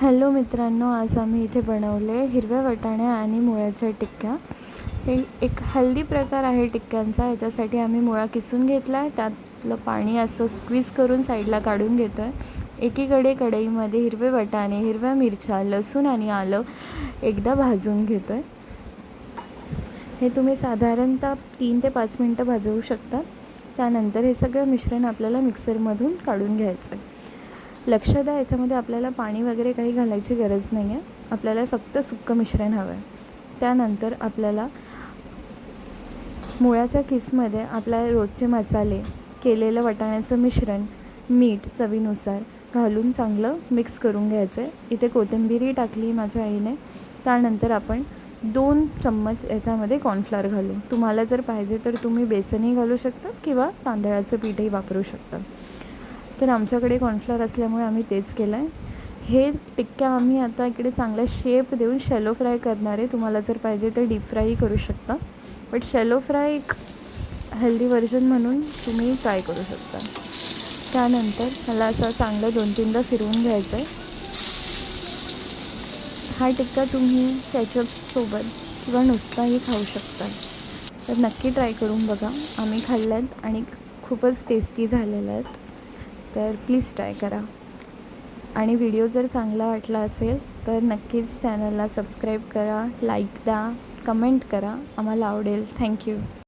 Hello मित्रांनो आज आम्ही इथे बनवले हिरव्या वाटाण्या आणि मुळ्याच्या टिक्क्या. हे एक हेल्दी प्रकार आहे टिक्क्यांचा याच्यासाठी आम्ही मुळा किसून घेतला आहे त्यातलं पाणी असं स्क्वीज करून साईडला काढून घेतो आहे एकीकडे कढईमध्ये हिरवे वाटाणे हिरव्या मिरच्या लसूण आणि आलं एकदा भाजून घेतो आहे हे तुम्ही साधारणतः तीन ते पाच मिनटं भाजवू शकता. त्यानंतर हे सगळं मिश्रण आपल्याला मिक्सरमधून काढून घ्यायचं आहे लक्ष द्या याच्यामध्ये आपल्याला पाणी वगैरे काही घालायची गरज नाही आहे आपल्याला फक्त सुक्कं मिश्रण हवं आहे त्यानंतर आपल्याला मुळ्याच्या किसमध्ये आपल्या रोजचे मसाले केलेलं वाटाण्याचं मिश्रण मीठ चवीनुसार घालून चांगलं मिक्स करून घ्यायचं आहे इथे कोथिंबीरही टाकली माझ्या आईने. त्यानंतर आपण दोन चम्मच याच्यामध्ये कॉर्नफ्लॉर घालू. तुम्हाला जर पाहिजे तर तुम्ही बेसनही घालू शकता किंवा तांदळाचं पीठही वापरू शकता. तर आमच्याकडे कॉर्नफ्लॉर असल्यामुळे आम्ही तेच केलं आहे हे टिक्क्या आम्ही आता इकडे चांगला शेप देऊन शॅलो फ्राय करणार आहे. तुम्हाला जर पाहिजे तर डीप फ्रायही करू शकता. बट शॅलो फ्राय एक हेल्दी व्हर्जन म्हणून तुम्ही ट्राय करू शकता. त्यानंतर मला असं चांगलं दोन तीनदा फिरवून घ्यायचं आहे हा टिक्का तुम्ही कॅचअपसोबत किंवा नुसताही खाऊ शकता. तर नक्की ट्राय करून बघा. आम्ही खाल्ल्यात आणि खूपच टेस्टी झालेल्या आहेत. तर प्लीज ट्राय करा. आणि व्हिडिओ जर चांगला वाटला असेल तर नक्कीच चॅनलला सबस्क्राईब करा लाईक द्या कमेंट करा. आम्हाला आवडेल. थँक्यू